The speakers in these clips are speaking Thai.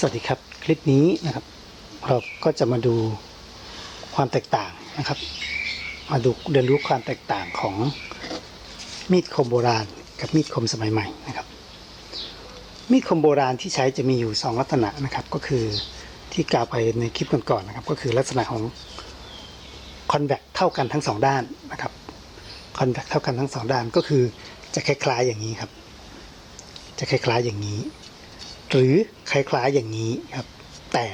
สวัสดีครับคลิปนี้นะครับ เราก็จะมาดูความแตกต่างนะครับ มาดูเรียนรู้ความแตกต่างของมีดคมโบราณ กับมีดคมสมัยใหม่นะครับ มีดคมโบราณที่ใช้จะมีอยู่ 2 ลักษณะนะครับ ก็คือที่กล่าวไปในคลิปก่อนๆนะครับ ก็คือลักษณะของคอนแวคเท่ากันทั้งสองด้านนะครับคอนแวคเท่ากันทั้งสองด้านก็คือจะคล้ายๆอย่างนี้ครับ จะคล้ายๆอย่างนี้ หรือคล้ายๆอย่างนี้ครับ แต่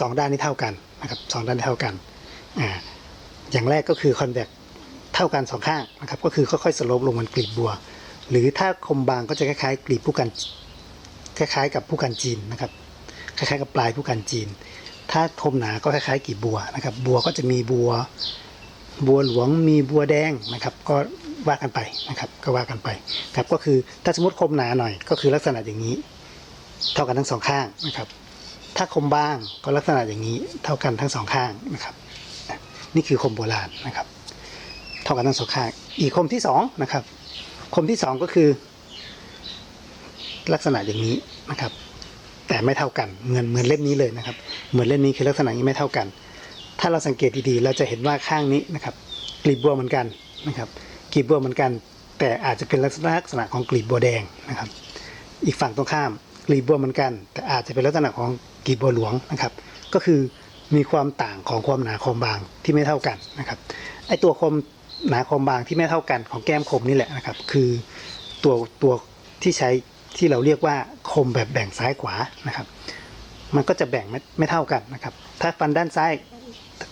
สองด้านนี้เท่ากันนะครับสองด้านนี้เท่ากันอ่าอย่างแรกก็คือคอนแวคเท่ากันสองข้างนะครับ ก็คือค่อยๆสโลปลงมันกลีบบัว หรือถ้าคมบางก็จะคล้ายๆกลีบผู้กันคล้ายๆ กับผู้กันจีนนะครับ คล้ายๆ กับปลายผู้กันจีน ถ้าคมหนาก็คล้ายๆกลีบบัวนะครับ บัวก็จะมีบัวบัวหลวงมีบัวแดงนะครับ ก็ว่ากันไปนะครับ ก็ว่ากันไปครับก็คือถ้าสมมติคมหนาหน่อย ก็คือลักษณะอย่างนี้ เท่ากันทั้งสองข้างนะครับ ถ้าคมบางก็ลักษณะอย่างนี้เท่ากันทั้งสองข้างนะครับอะนี่คือคมโบราณนะครับ เท่ากันทั้งสองข้าง อีกคมที่สองนะครับ คมที่สองก็คือ ลักษณะอย่างนี้นะครับ แต่ไม่เท่ากันเหมือนเหมือนเล่มนี้เลยนะครับ เหมือนเล่มนี้คือลักษณะนี้ไม่เท่ากัน ถ้าเราสังเกตดีๆเราจะเห็นว่าข้างนี้นะครับกลีบบัวเหมือนกันนะครับกลีบบัวเหมือนกัน แต่อาจจะเป็นลักษณะลักษณะของกลีบบัวแดงนะครับ อีกฝั่งตรงข้าม กลีบบัวเหมือนกัน แต่อาจจะเป็นลักษณะของกลีบบัวหลวงนะครับ ก็คือมีความต่างของความหนาคมบางที่ไม่เท่ากันนะครับไอตัวคมหนาคมบางที่ไม่เท่ากันของแก้มคมนี่แหละนะครับ คือตัวตัวที่ใช้ที่เราเรียกว่าคมแบบแบ่งซ้ายขวานะครับ มันก็จะแบ่งไม่ไม่เท่ากันนะครับ ถ้าฟันด้านซ้าย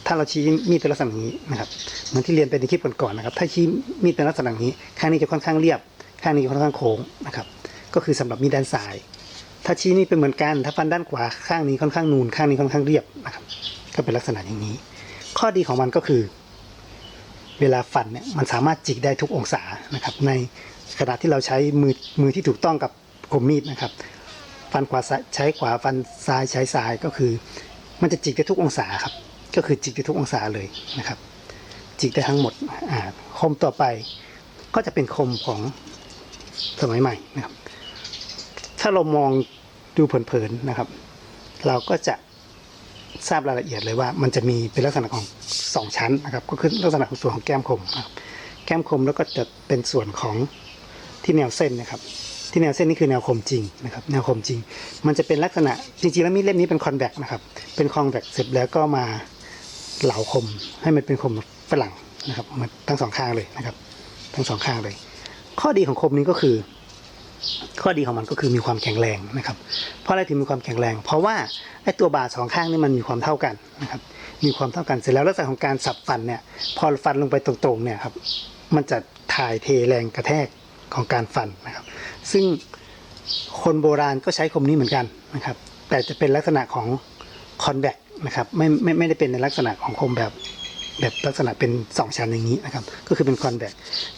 ถ้าเราชี้มีดเป็นลักษณะนี้นะครับเหมือนที่เรียนไปในคลิปก่อนๆนะครับ ถ้าชี้มีดเป็นลักษณะนี้ ข้างนี้จะค่อนข้างเรียบ ข้างนี้ค่อนข้างโค้งนะครับ ก็คือสำหรับมีดด้านซ้าย ถ้าชี้นี่เป็นเหมือนกัน ถ้าฟันด้านขวาข้างนี้ค่อนข้างนูนข้างนี้ค่อนข้างเรียบนะครับ ก็เป็นลักษณะอย่างนี้ ข้อดีของมันก็คือ เวลาฟันเนี่ยมันสามารถจิกได้ทุกองศานะครับ ในขณะที่เราใช้มือมือที่ถูกต้องกับคมมีดนะครับ ฟันขวาใช้ขวาฟันซ้ายใช้ซ้ายก็คือ มันจะจิกได้ทุกองศาครับ ก็คือจิกได้ทุกองศาเลยนะครับ จิกได้ทั้งหมดอ่าคมต่อไปก็จะเป็นคมของสมัยใหม่นะครับ ถ้าเรามองดูเผินๆนะครับ เราก็จะทราบรายละเอียดเลยว่า มันจะมีเป็นลักษณะของสองชั้นนะครับ ก็คือลักษณะของส่วนของแก้มคมนะครับแก้มคมแล้วก็จะเป็นส่วนของที่แนวเส้นนะครับที่แนวเส้นนี่คือแนวคมจริงนะครับแนวคมจริง มันจะเป็นลักษณะจริงๆแล้วมีดเล่มนี้เป็นคอนแวคนะครับเป็นคอนแวคเสร็จแล้วก็มาเหลาคมให้มันเป็นคมฝรั่งนะครับมันทั้งสองข้างเลยนะครับทั้งสองข้างเลย ข้อดีของคมนี้ก็คือ ข้อดีของมันก็คือมีความแข็งแรงนะครับ เพราะอะไรถึงมีความแข็งแรง เพราะว่าไอ้ตัวบาดสองข้างนี่มันมีความเท่ากันนะครับมีความเท่ากันเสร็จแล้วลักษณะของการสับฟันเนี่ยพอฟันลงไปตรงๆเนี่ยครับมันจะถ่ายเทแรงกระแทกของการฟันนะครับ ซึ่งคนโบราณก็ใช้คมนี้เหมือนกันนะครับ แต่จะเป็นลักษณะของคอนแวคนะครับไม่ไม่ไม่ได้เป็นในลักษณะของคมแบบ แบบลักษณะเป็นสองชั้นอย่างนี้นะครับ ก็คือเป็นคอนแวค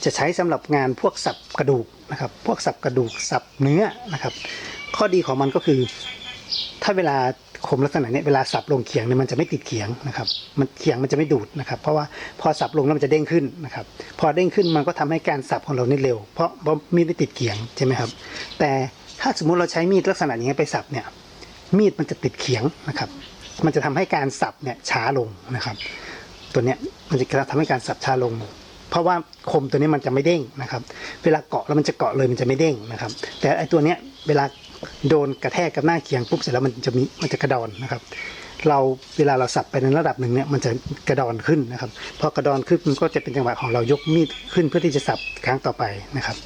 จะใช้สำหรับงานพวกสับกระดูกนะครับ พวกสับกระดูกสับเนื้อนะครับ ข้อดีของมันก็คือ ถ้าเวลาคมลักษณะเนี้ยเวลาสับลงเขียงเนี่ยมันจะไม่ติดเขียงนะครับ มันเขียงมันจะไม่ดูดนะครับ เพราะว่าพอสับลงแล้วมันจะเด้งขึ้นนะครับ พอเด้งขึ้นมันก็ทำให้การสับของเรานี่เร็วเพราะเพราะมีดไม่ติดเขียงใช่ไหมครับ แต่ถ้าสมมุติเราใช้มีดลักษณะอย่างเงี้ยไปสับเนี่ย มีดมันจะติดเขียงนะครับ มันจะทำให้การสับเนี่ยช้าลงนะครับ ตัวเนี้ยมันจะทำให้การสับชาลง เพราะว่าคมตัวนี้มันจะไม่เด้งนะครับ เวลาเกาะแล้วมันจะเกาะเลยมันจะไม่เด้งนะครับ แต่ไอตัวเนี้ยเวลาโดนกระแทกกับหน้าเคียงปุ๊บเสร็จแล้วมันจะมีมันจะกระดอนนะครับ เราเวลาเราสับไปในระดับหนึ่งเนี่ยมันจะกระดอนขึ้นนะครับพอกระดอนขึ้นมันก็จะเป็นจังหวะของเรายกมีดขึ้นเพื่อที่จะสับครั้งต่อไปนะครับ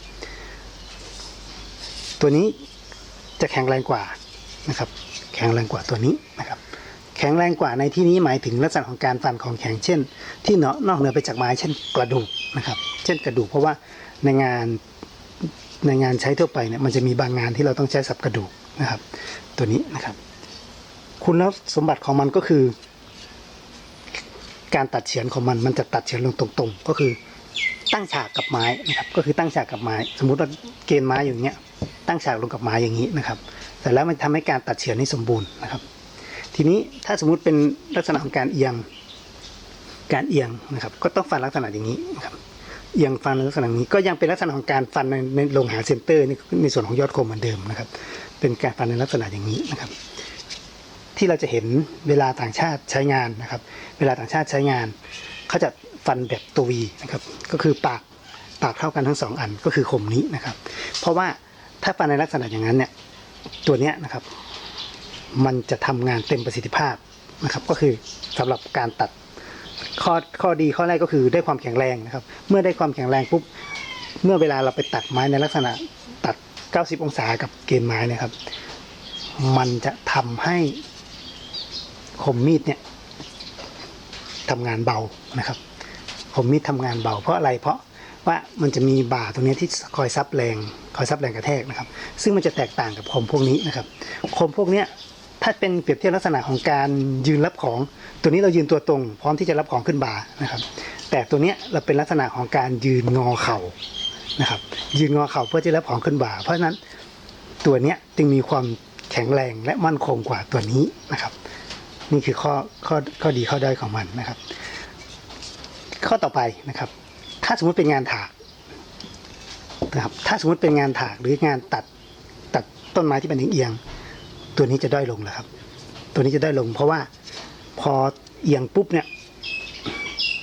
ตัวนี้จะแข็งแรงกว่านะครับ แข็งแรงกว่าตัวนี้นะครับ แข็งแรงกว่าในที่นี้หมายถึงลักษณะของการฟันของแข็งเช่น ที่เนาะนอกเหนือไปจากไม้เช่นกระดูกนะครับ เช่นกระดูกเพราะว่าในงานในงานใช้ทั่วไปเนี่ยมันจะมีบางงานที่เราต้องใช้สับกระดูกนะครับ ตัวนี้นะครับ คุณสมบัติของมันก็คือ การตัดเฉือนของมันมันจะตัดเฉือนลงตรงๆ ก็คือตั้งฉากกับไม้นะครับก็คือตั้งฉากกับไม้ สมมุติว่าเกณฑ์ไม้อย่างเงี้ยตั้งฉากลงกับไม้อย่างนี้นะครับแต่แล้วมันทำให้การตัดเฉือนนี่สมบูรณ์นะครับ ทีนี้ถ้าสมมุติเป็นลักษณะของการเอียง การเอียงนะครับ ก็ต้องฟันลักษณะอย่างนี้นะครับ เอียงฟันลักษณะนี้ก็ยังเป็นลักษณะของการฟันในในลงหาเซนเตอร์ในในส่วนของยอดคมเหมือนเดิมนะครับ เป็นการฟันในลักษณะอย่างนี้นะครับ ที่เราจะเห็นเวลาต่างชาติใช้งานนะครับ เวลาต่างชาติใช้งานเขาจะฟันแบบตัววีนะครับ ก็คือปากปากเท่ากันทั้งสองอันก็คือคมนี้นะครับ เพราะว่าถ้าฟันในลักษณะอย่างนั้นเนี่ยตัวเนี้ยนะครับ มันจะทำงานเต็มประสิทธิภาพนะครับ ก็คือสำหรับการตัดข้อข้อดีข้อแรกก็คือได้ความแข็งแรงนะครับ เมื่อได้ความแข็งแรงปุ๊บเมื่อเวลาเราไปตัดไม้ในลักษณะตัด 90 องศากับเกณฑ์ไม้นะครับ มันจะทำให้คมมีดเนี่ยทำงานเบานะครับคมมีดทำงานเบา เพราะอะไรเพราะว่ามันจะมีบ่าตรงนี้ที่คอยซับแรง คอยซับแรงกระแทกนะครับ ซึ่งมันจะแตกต่างกับคมพวกนี้นะครับ คมพวกเนี้ย ถ้าเป็นเปรียบเทียบลักษณะของการยืนรับของ ตัวนี้เรายืนตัวตรง พร้อมที่จะรับของขึ้นบ่านะครับ แต่ตัวเนี้ยเราเป็นลักษณะของการยืนงอเข่านะครับ ยืนงอเข่าเพื่อที่จะรับของขึ้นบ่า เพราะฉะนั้นตัวเนี้ยจึงมีความแข็งแรงและมั่นคงกว่าตัวนี้นะครับ นี่คือข้อข้อข้อดีข้อด้อยของมันนะครับ ข้อต่อไปนะครับ ถ้าสมมติเป็นงานถากนะครับถ้าสมมติเป็นงานถากหรืองานตัดตัดต้นไม้ที่เป็นเอียงๆ ตัวนี้จะด้อยลงแล้วครับ ตัวนี้จะด้อยลง เพราะว่าพอเอียงปุ๊บเนี่ย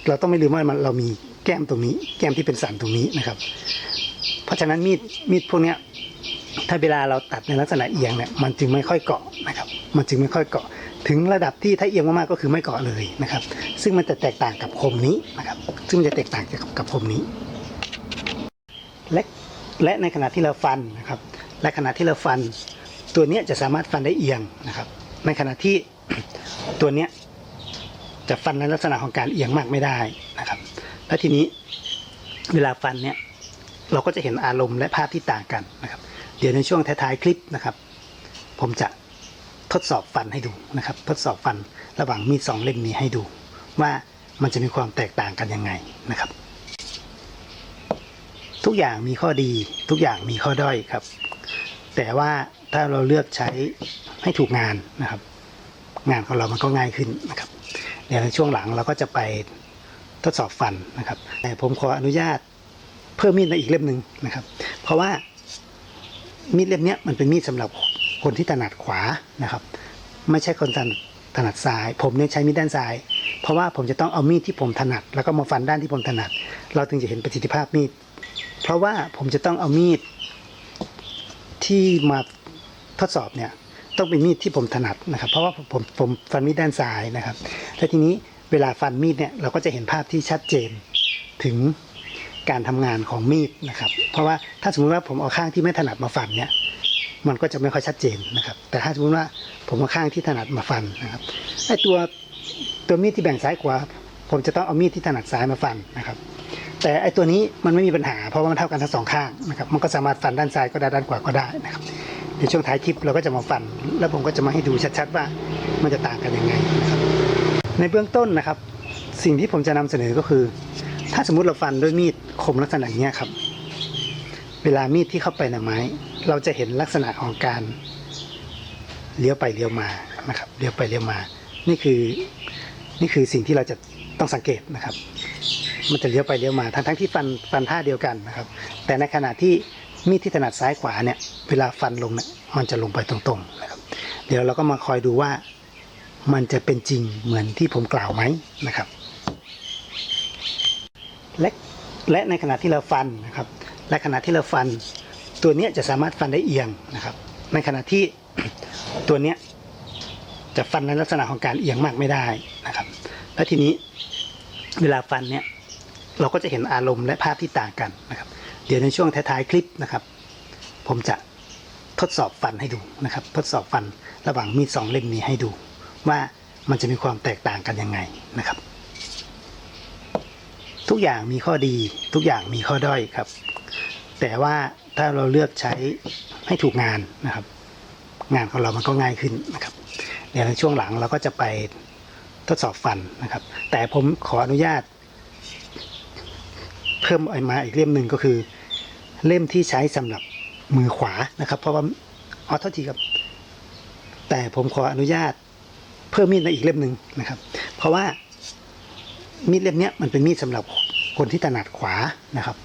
เราต้องไม่ลืมว่ามันเรามีแก้มตรงนี้ แก้มที่เป็นสันตรงนี้นะครับ เพราะฉะนั้นมีดมีดพวกเนี้ยถ้าเวลาเราตัดในลักษณะเอียงเนี่ยมันจึงไม่ค่อยเกาะนะครับ มันจึงไม่ค่อยเกาะ ถึงระดับที่ถ้าเอียงมากๆก็คือไม่เกาะเลยนะครับ ซึ่งมันจะแตกต่างกับคมนี้นะครับ ซึ่งมันจะแตกต่างกับกับคมนี้ และและในขณะที่เราฟันนะครับ และขณะที่เราฟัน ตัวนี้จะสามารถฟันได้เอียงนะครับ ในขณะที่ตัวนี้จะฟันในลักษณะของการเอียงมากไม่ได้นะครับ และทีนี้เวลาฟันเนี่ยเราก็จะเห็นอารมณ์และภาพที่ต่างกันนะครับ เดี๋ยวในช่วงท้ายๆคลิปนะครับ ผมจะทดสอบฟันให้ดูนะครับ ทดสอบฟันระหว่างมีดสองเล่มนี้ให้ดู ว่ามันจะมีความแตกต่างกันยังไงนะครับ ทุกอย่างมีข้อดี ทุกอย่างมีข้อด้อยครับ แต่ว่า ถ้าเราเลือกใช้ให้ถูกงานนะครับ งานของเรามันก็ง่ายขึ้นนะครับเดี๋ยวในช่วงหลังเราก็จะไปทดสอบฟันนะครับแต่ผมขออนุญาตเพิ่มมีดมาอีกเล่มหนึ่งนะครับ เพราะว่ามีดเล่มนี้มันเป็นมีดสำหรับคนที่ถนัดขวานะครับ ไม่ใช่คนถนัดถนัดซ้าย ผมเนี่ยใช้มีดด้านซ้าย เพราะว่าผมจะต้องเอามีดที่ผมถนัด แล้วก็มาฟันด้านที่ผมถนัด เราถึงจะเห็นประสิทธิภาพมีด เพราะว่าผมจะต้องเอามีดที่มา ทดสอบเนี่ยต้องเป็นมีดที่ผมถนัดนะครับ เพราะว่าผมผมฟันมีดด้านซ้ายนะครับและทีนี้เวลาฟันมีดเนี่ยเราก็จะเห็นภาพที่ชัดเจนถึงการทำงานของมีดนะครับ เพราะว่าถ้าสมมติว่าผมเอาข้างที่ไม่ถนัดมาฟันเนี่ยมันก็จะไม่ค่อยชัดเจนนะครับ แต่ถ้าสมมติว่าผมเอาข้างที่ถนัดมาฟันนะครับไอ้ตัวตัวมีดที่แบ่งซ้ายขวาผมจะต้องเอามีดที่ถนัดซ้ายมาฟันนะครับ แต่ไอ้ตัวนี้มันไม่มีปัญหา เพราะว่ามันเท่ากันทั้งสองข้างนะครับ มันก็สามารถฟันด้านซ้ายก็ได้ด้านขวาก็ได้นะครับ ในช่วงท้ายคลิปเราก็จะมาฟัน แล้วผมก็จะมาให้ดูชัดๆว่ามันจะต่างกันยังไงนะครับในเบื้องต้นนะครับ สิ่งที่ผมจะนำเสนอก็คือ ถ้าสมมุติเราฟันด้วยมีดคมลักษณะอย่างเงี้ครับ เวลามีดที่เข้าไปในไม้ เราจะเห็นลักษณะของการเลี้ยวไปเลี้ยวมานะครับเลี้ยวไปเลี้ยวมา นี่คือนี่คือสิ่งที่เราจะต้องสังเกตนะครับ มันจะเลี้ยวไปเลี้ยวมาทั้งทั้งที่ฟันฟันท่าเดียวกันนะครับ แต่ในขณะที่ มีดที่ถนัดซ้ายขวาเนี่ยเวลาฟันลงเนี่ยมันจะลงไปตรงๆนะครับ เดี๋ยวเราก็มาคอยดูว่ามันจะเป็นจริงเหมือนที่ผมกล่าวไหมนะครับ และและในขณะที่เราฟันนะครับ และขณะที่เราฟันตัวนี้จะสามารถฟันได้เอียงนะครับ ในขณะที่ตัวนี้จะฟันในลักษณะของการเอียงมากไม่ได้นะครับ และทีนี้เวลาฟันเนี่ยเราก็จะเห็นอารมณ์และภาพที่ต่างกันนะครับ เดี๋ยวในช่วงท้ายๆคลิปนะครับ ผมจะทดสอบฟันให้ดูนะครับ ทดสอบฟันระหว่างมีดสองเล่มนี้ให้ดู ว่ามันจะมีความแตกต่างกันยังไงนะครับ ทุกอย่างมีข้อดี ทุกอย่างมีข้อด้อยครับ แต่ว่าถ้าเราเลือกใช้ให้ถูกงานนะครับ งานของเรามันก็ง่ายขึ้นนะครับเดี๋ยวในช่วงหลังเราก็จะไปทดสอบฟันนะครับ แต่ผมขออนุญาต เพิ่มไอ้มาอีกเล่มหนึ่งก็คือ เล่มที่ใช้สำหรับมือขวานะครับ เพราะว่าออโทษทีครับ แต่ผมขออนุญาตเพิ่มมีดมาอีกเล่มหนึ่งนะครับ เพราะว่ามีดเล่มนี้มันเป็นมีดสำหรับคนที่ถนัดขวานะครับ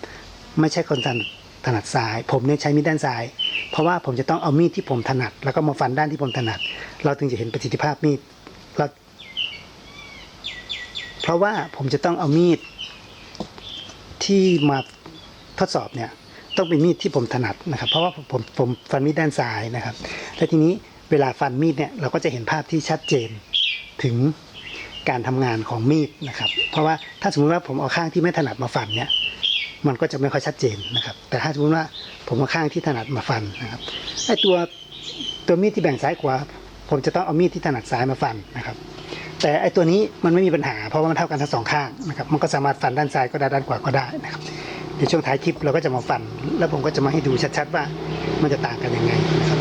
ไม่ใช่คนถนัดถนัดซ้าย ผมเนี่ยใช้มีดด้านซ้าย เพราะว่าผมจะต้องเอามีดที่ผมถนัด แล้วก็มาฟันด้านที่ผมถนัด เราถึงจะเห็นประสิทธิภาพมีดเราเพราะว่าผมจะต้องเอามีด ที่มาทดสอบเนี่ยต้องเป็นมีดที่ผมถนัดนะครับ เพราะว่าผมผมฟันมีดด้านซ้ายนะครับและทีนี้เวลาฟันมีดเนี่ยเราก็จะเห็นภาพที่ชัดเจนถึงการทำงานของมีดนะครับ เพราะว่าถ้าสมมติว่าผมเอาข้างที่ไม่ถนัดมาฟันเนี่ยมันก็จะไม่ค่อยชัดเจนนะครับ แต่ถ้าสมมติว่าผมเอาข้างที่ถนัดมาฟันนะครับไอตัวตัวมีดที่แบ่งซ้ายขวาผมจะต้องเอามีดที่ถนัดซ้ายมาฟันนะครับ แต่ไอตัวนี้มันไม่มีปัญหาเพราะว่ามันเท่ากันทั้งสองข้างนะครับมันก็สามารถฟันด้านซ้ายก็ได้ด้านขวาก็ได้นะครับในช่วงท้ายคลิปเราก็จะมาฟัน แล้วผมก็จะมาให้ดูชัดๆว่ามันจะต่างกันยังไงนะครับ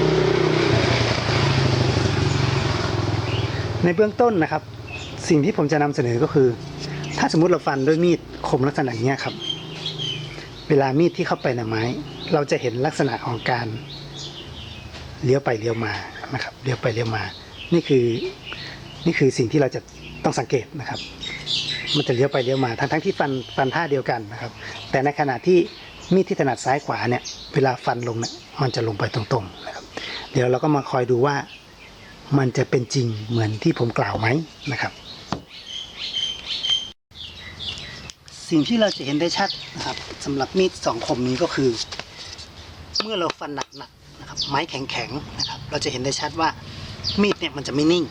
ในเบื้องต้นนะครับ สิ่งที่ผมจะนำเสนอก็คือ ถ้าสมมุติเราฟันด้วยมีดคมลักษณะอย่างเงี้ครับ เวลามีดที่เข้าไปในไม้ เราจะเห็นลักษณะของการเลี้ยวไปเลี้ยวมานะครับเลี้ยวไปเลี้ยวมา นี่คือ นี่คือสิ่งที่เราจะต้องสังเกตนะครับ มันจะเลี้ยวไปเลี้ยวมาทั้งทั้งที่ฟันฟันท่าเดียวกันนะครับ แต่ในขณะที่มีดที่ถนัดซ้ายขวาเนี่ยเวลาฟันลงเนี่ยมันจะลงไปตรงๆนะครับ เดี๋ยวเราก็มาคอยดูว่ามันจะเป็นจริงเหมือนที่ผมกล่าวไหมนะครับ สิ่งที่เราจะเห็นได้ชัดนะครับสำหรับมีดสองคมนี้ก็คือ เมื่อเราฟันหนักๆนะครับ ไม้แข็งๆนะครับ เราจะเห็นได้ชัดว่ามีดเนี่ยมันจะไม่นิ่ง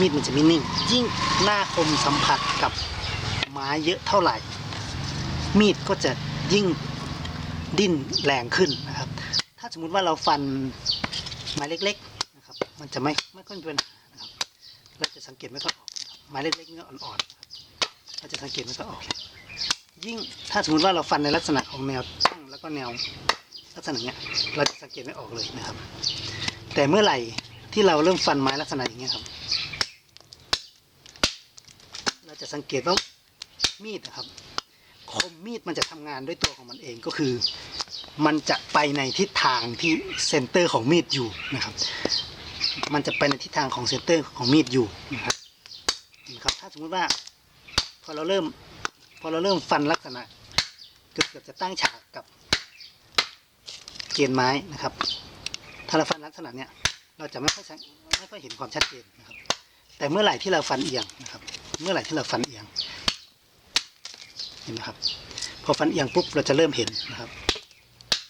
มีดมันจะไม่นิ่ง ยิ่งหน้าคมสัมผัสกับไม้เยอะเท่าไหร่ มีดก็จะยิ่งดิ้นแรงขึ้นนะครับ ถ้าสมมุติว่าเราฟันไม้เล็กๆนะครับ มันจะไม่ไม่ค่อยมีปัญหานะครับ เราจะสังเกตไม่ค่อยออกไม้เล็กๆเนี่ยอ่อนๆนะเราจะสังเกตไม่ค่อยออก ยิ่งถ้าสมมติว่าเราฟันในลักษณะของแนวตั้งแล้วก็แนวลักษณะเนี้ย เราจะสังเกตไม่ออกเลยนะครับ แต่เมื่อไหร่ที่เราเริ่มฟันไม้ลักษณะอย่างเงี้ยครับ เราจะ สังเกตว่ามีดนะครับ คมมีดมันจะทำงานด้วยตัวของมันเองก็คือ มันจะไปในทิศทางที่เซนเตอร์ของมีดอยู่นะครับ มันจะไปในทิศทางของเซนเตอร์ของมีดอยู่นะครับนะครับถ้าสมมุติว่าพอเราเริ่มพอเราเริ่มฟันลักษณะเกือบเกือบจะตั้งฉากกับเกณฑ์ไม้นะครับ ถ้าเราฟันลักษณะเนี้ยเราจะไม่ค่อยไม่ค่อยเห็นความชัดเจนนะครับ แต่เมื่อไหร่ที่เราฟันเอียงนะครับ เมื่อไหร่ที่เราฟันเอียงเห็นไหมครับ พอฟันเอียงปุ๊บเราจะเริ่มเห็นนะครับ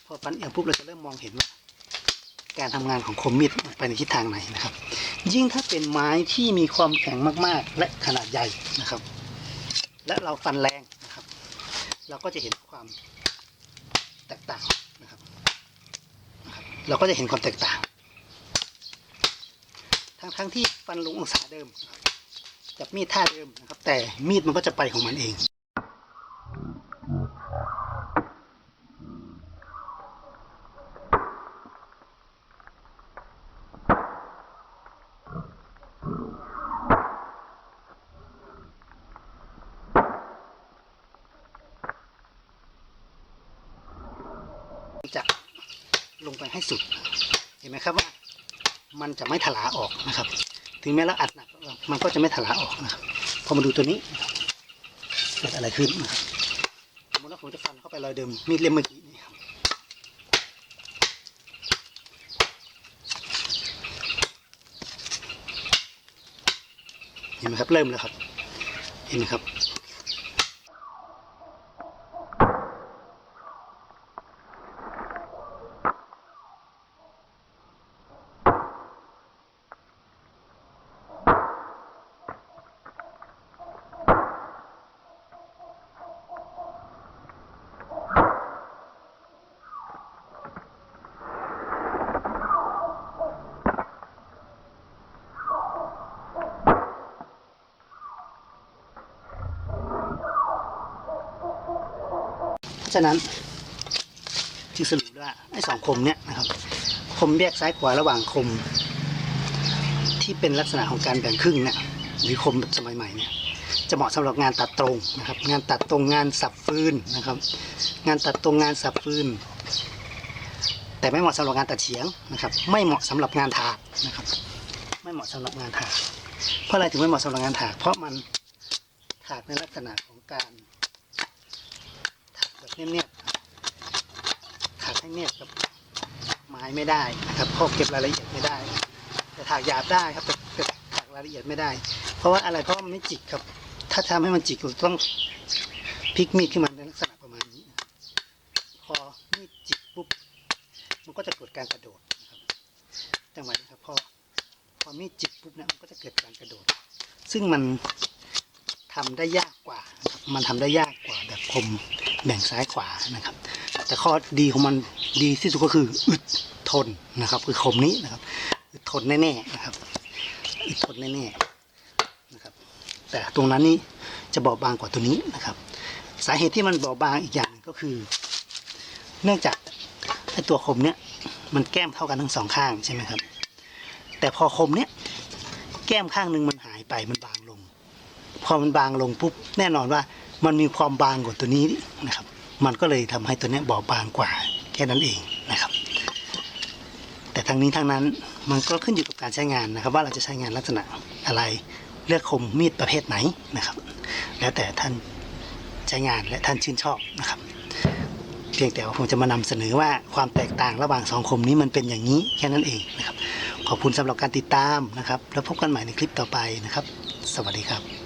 พอฟันเอียงปุ๊บเราจะเริ่มมองเห็นว่าการทำงานของคมมีดไปในทิศทางไหนนะครับ ยิ่งถ้าเป็นไม้ที่มีความแข็งมากๆ และขนาดใหญ่นะครับ และเราฟันแรงนะครับ เราก็จะเห็นความแตกต่างนะครับ เราก็จะเห็นความแตกต่าง ทั้งทั้งที่ฟันลงองศาเดิมนะครับ จับมีดท่าเดิมนะครับ แต่มีดมันก็จะไปของมันเองจะลงไปให้สุด เห็นไหมครับว่า มันจะไม่ถลาออกนะครับ ถึงแม้เราอัดหนักมันก็จะไม่ถลาออกนะครับพอมาดูตัวนี้นะครับเกิดอะไรขึ้นนะครับสมมติว่าผมจะฟันเข้าไปรอยเดิมมีดเล่มเมื่อกี้นี่ครับเห็นไหมครับเริ่มแล้วครับเห็นไหมครับ ฉะนั้นจึงสรุปว่าไอ้สองคมเนี้ยนะครับคมแยกซ้ายขวาระหว่างคม ที่เป็นลักษณะของการแบ่งครึ่งเนี่ยหรือคมแบบสมัยใหม่เนี่ยจะเหมาะสำหรับงานตัดตรงนะครับ งานตัดตรงงานสับฟืนนะครับ งานตัดตรงงานสับฟืน แต่ไม่เหมาะสำหรับงานตัดเฉียงนะครับ ไม่เหมาะสำหรับงานถากนะครับ ไม่เหมาะสำหรับงานถากเพราะอะไรถึงไม่เหมาะสำหรับงานถาก เพราะมันถากในลักษณะของการ เนียบๆถากให้เนียบกับไม้ไม่ได้นะครับเพราะเก็บรายละเอียดไม่ได้ แต่ถากหยาบได้ครับแต่ถากรายละเอียดไม่ได้ เพราะว่าอะไรเพราะมันไม่จิกครับ ถ้าทำให้มันจิกเราต้องพลิกมีดขึ้นมาในลักษณะประมาณนี้ พอมีดจิกปุ๊บมันก็จะเกิดการกระโดดนะครับจังหวะนี้ครับพอพอมีดจิกปุ๊บเนี่ยมันก็จะเกิดการกระโดด ซึ่งมันทำได้ยากกว่า มันทำได้ยากกว่าแบบคม แบ่งซ้ายขวานะครับ แต่ข้อดีของมันดีที่สุดก็คืออึดทนนะครับ คือคมนี้นะครับอึดทนแน่ๆนะครับอึดทนแน่ๆนะครับ แต่ตรงนั้นนี่จะบอบบางกว่าตัวนี้นะครับ สาเหตุที่มันบอบบางอีกอย่างหนึ่งก็คือ เนื่องจากไอ้ตัวคมเนี้ยมันแก้มเท่ากันทั้งสองข้างใช่ไหมครับ แต่พอคมเนี้ยแก้มข้างหนึ่งมันหายไปมันบางลง พอมันบางลงปุ๊บแน่นอนว่า มันมีความบางกว่าตัวนี้นะครับ มันก็เลยทำให้ตัวนี้บอบบางกว่าแค่นั้นเองนะครับ แต่ทั้งนี้ทั้งนั้นมันก็ขึ้นอยู่กับการใช้งานนะครับ ว่าเราจะใช้งานลักษณะอะไรเลือกคมมีดประเภทไหนนะครับ แล้วแต่ท่านใช้งานและท่านชื่นชอบนะครับเพียงแต่ว่าผมจะมานำเสนอว่าความแตกต่างระหว่างสองคมนี้มันเป็นอย่างนี้แค่นั้นเองนะครับ ขอบคุณสำหรับการติดตามนะครับ แล้วพบกันใหม่ในคลิปต่อไปนะครับ สวัสดีครับ